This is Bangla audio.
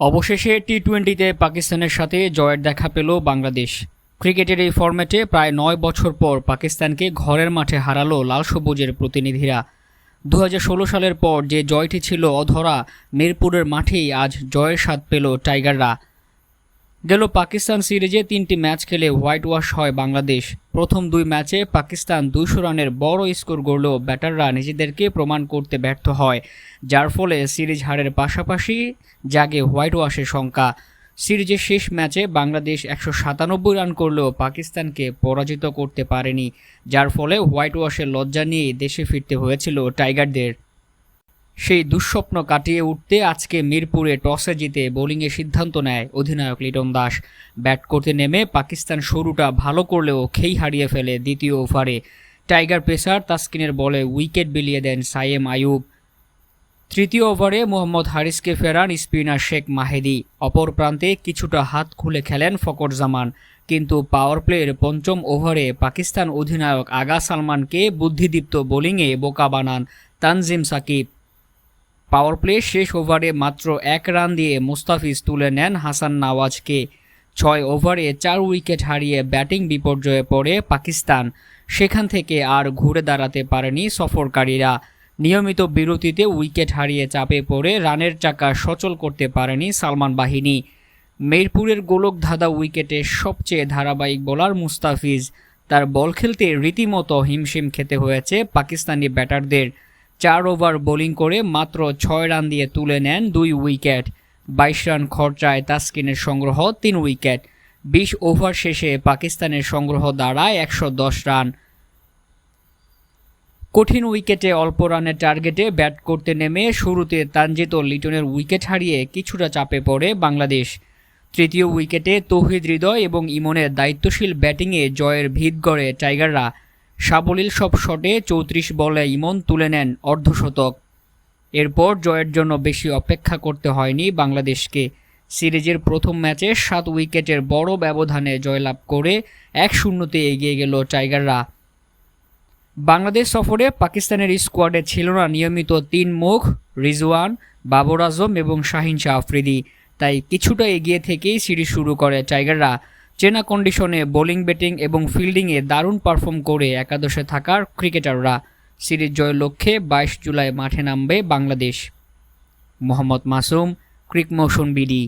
অবশেষে টি টোয়েন্টিতে পাকিস্তানের সাথে জয়ের দেখা পেল বাংলাদেশ। ক্রিকেটের এই ফরম্যাটে প্রায় নয় বছর পর পাকিস্তানকে ঘরের মাঠে হারালো লাল সবুজের প্রতিনিধিরা। দু হাজার ষোলো সালের পর যে জয়টি ছিল অধরা, মিরপুরের মাঠেই আজ জয়ের স্বাদ পেল টাইগাররা। গেল পাকিস্তান সিরিজে তিনটি ম্যাচ খেলে হোয়াইট ওয়াশ হয় বাংলাদেশ। প্রথম দুই ম্যাচে পাকিস্তান দুশো রানের বড় স্কোর গড়লেও ব্যাটাররা নিজেদেরকে প্রমাণ করতে ব্যর্থ হয়, যার ফলে সিরিজ হারের পাশাপাশি জাগে হোয়াইট ওয়াশের শঙ্কা। সিরিজের শেষ ম্যাচে বাংলাদেশ একশো সাতানব্বই রান করলেও পাকিস্তানকে পরাজিত করতে পারেনি, যার ফলে হোয়াইট ওয়াশের লজ্জা নিয়ে দেশে ফিরতে হয়েছিল টাইগারদের। সেই দুঃস্বপ্ন কাটিয়ে উঠতে আজকে মিরপুরে টসে জিতে বোলিংয়ে সিদ্ধান্ত নেয় অধিনায়ক লিটন দাস। ব্যাট করতে নেমে পাকিস্তান শুরুটা ভালো করলেও খেই হারিয়ে ফেলে দ্বিতীয় ওভারে। টাইগার পেসার তাসকিনের বলে উইকেট বিলিয়ে দেন সাইয়েম আয়ুব তৃতীয় ওভারে মোহাম্মদ হারিসকে ফেরান স্পিনার শেখ মাহেদি। অপর প্রান্তে কিছুটা হাত খুলে খেলেন ফকর জামান কিন্তু পাওয়ার প্লের পঞ্চম ওভারে পাকিস্তান অধিনায়ক আগা সালমানকে বুদ্ধিদীপ্ত বোলিংয়ে বোকা বানান তানজিম সাকিব। পাওয়ার প্লে শেষ ওভারে মাত্র এক রান দিয়ে মুস্তাফিজ তুলে নেন হাসান নওয়াজকে। ছয় ওভারে চার উইকেট হারিয়ে ব্যাটিং বিপর্যয়ে পড়ে পাকিস্তান। সেখান থেকে আর ঘুরে দাঁড়াতে পারেনি সফরকারীরা। নিয়মিত বিরতিতে উইকেট হারিয়ে চাপে পড়ে রানের চাকা সচল করতে পারেনি সালমান বাহিনী। মেরপুরের গোলক ধাঁধা উইকেটে সবচেয়ে ধারাবাহিক বোলার মুস্তাফিজ। তার বল খেলতে রীতিমতো হিমশিম খেতে হয়েছে পাকিস্তানি ব্যাটারদের। চার ওভার বোলিং করে মাত্র ছয় রান দিয়ে তুলে নেন দুই উইকেট। বাইশ রান খরচায় তাসকিনের সংগ্রহ, তিন উইকেট। বিশ ওভার শেষে পাকিস্তানের সংগ্রহ দাঁড়ায় একশো দশ রান। কঠিন উইকেটে অল্প রানের টার্গেটে ব্যাট করতে নেমে শুরুতে তানজিত লিটনের উইকেট হারিয়ে কিছুটা চাপে পড়ে বাংলাদেশ। তৃতীয় উইকেটে তৌহিদ হৃদয় এবং ইমনের দায়িত্বশীল ব্যাটিংয়ে জয়ের ভিত গড়ে টাইগাররা। সাবলীল সব শটে চৌত্রিশ বলে ইমন তুলে নেন অর্ধশতক। এরপর জয়ের জন্য বেশি অপেক্ষা করতে হয়নি বাংলাদেশকে। সিরিজের প্রথম ম্যাচে সাত উইকেটের বড় ব্যবধানে জয়লাভ করে এক শূন্যতে এগিয়ে গেল টাইগাররা। বাংলাদেশ সফরে পাকিস্তানের স্কোয়াডে ছিল না নিয়মিত তিন মুখ, রিজওয়ান, বাবর আজম এবং শাহিন শাহ আফ্রিদি। তাই কিছুটা এগিয়ে থেকেই সিরিজ শুরু করে টাইগাররা। চেনা কন্ডিশনে বোলিং ব্যাটিং এবং ফিল্ডিংয়ে দারুণ পারফর্ম করে একাদশে থাকার ক্রিকেটাররা সিরিজ জয়ের লক্ষ্যে বাইশ জুলাই মাঠে নামবে Bangladesh. Mohammad Masum crick motion BD